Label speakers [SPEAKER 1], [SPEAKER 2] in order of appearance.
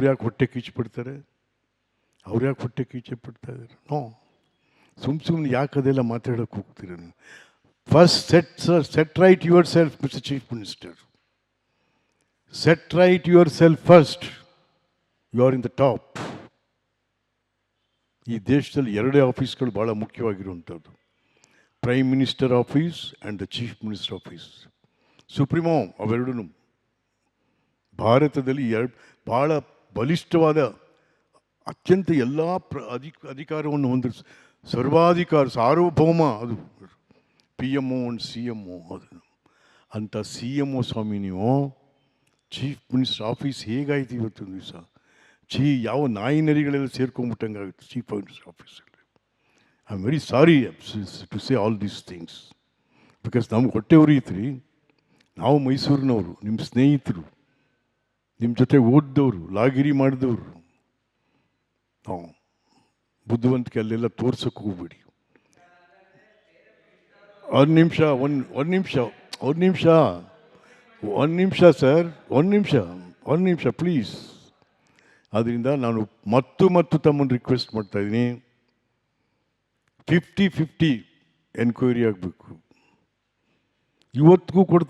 [SPEAKER 1] ಅವ್ರು ಯಾಕೆ ಹೊಟ್ಟೆ ಕೀಚು ಪಡ್ತಾರೆ ಅವ್ರು ಯಾಕೆ ಹೊಟ್ಟೆ ಕೀಚೆ ಪಡ್ತಾ ಇದ್ದಾರೆ ನೋ ಸುಮ್ ಸುಮ್ಮನೆ ಯಾಕೆ ಅದೆಲ್ಲ ಮಾತಾಡೋಕೆ ಹೋಗ್ತೀರ ನೀವು first set set right yourself mister chief minister set right yourself first you are in the top ಈ ದೇಶದಲ್ಲಿ ಎರಡೇ ಆಫೀಸ್ಗಳು ಭಾಳ ಮುಖ್ಯವಾಗಿರುವಂಥದ್ದು prime minister office and the chief minister office supremo ಅವೆರಡೂ ಭಾರತದಲ್ಲಿ ಎರಡು ಭಾಳ ಬಲಿಷ್ಠವಾದ ಅತ್ಯಂತ ಎಲ್ಲ ಪ್ರ ಅಧಿಕ ಅಧಿಕಾರವನ್ನು ಹೊಂದಿರ ಸರ್ವಾಧಿಕಾರ, ಸಾರ್ವಭೌಮ ಅದು. P M O and C M O ಅದು. ಅಂಥ ಸಿ ಎಂ ಒ ಸ್ವಾಮಿ ನೀವು ಚೀಫ್ ಮಿನಿಸ್ಟರ್ ಆಫೀಸ್ ಹೇಗಾಯ್ತು ಇವತ್ತೊಂದು ದಿವಸ? ಚೀ ಯಾವ ನಾಯಿ ನರಿಗಳೆಲ್ಲ ಸೇರ್ಕೊಂಡ್ಬಿಟ್ಟಂಗೆ ಆಗುತ್ತೆ ಚೀಫ್ ಮಿನಿಸ್ಟರ್ ಆಫೀಸಲ್ಲಿ I am very sorry to say all these things because ನಮ್ಗೆ ಹೊಟ್ಟೆ ಉರಿಯಿತ್ರಿ ನಾವು ಮೈಸೂರಿನವರು, ನಿಮ್ಮ ಸ್ನೇಹಿತರು. ನಿಮ್ಮ ಜೊತೆ ಓದಿದವರು, ಲಾಗಿರಿ ಮಾಡಿದವರು. ನಾವು ಬುದ್ಧಿವಂತಿಕೆ ಅಲ್ಲೆಲ್ಲ ತೋರ್ಸೋಕೆ ಹೋಗ್ಬೇಡಿ. ಒಂದು ನಿಮಿಷ, ಒಂದು ಒಂದು ನಿಮಿಷ ಒಂದು ನಿಮಿಷ. ಒಂದು ನಿಮಿಷ, ಸರ್. ಒಂದು ನಿಮಿಷ ಒಂದು ನಿಮಿಷ, ಪ್ಲೀಸ್. ಆದ್ದರಿಂದ ನಾನು ಮತ್ತು ಮತ್ತು ತಮ್ಮನ್ನು ರಿಕ್ವೆಸ್ಟ್ ಮಾಡ್ತಾ ಇದ್ದೀನಿ. ಫಿಫ್ಟಿ ಫಿಫ್ಟಿ ಎನ್ಕ್ವೈರಿ ಆಗಬೇಕು. ಇವತ್ತಿಗೂ ಕೊಡ್ತಾ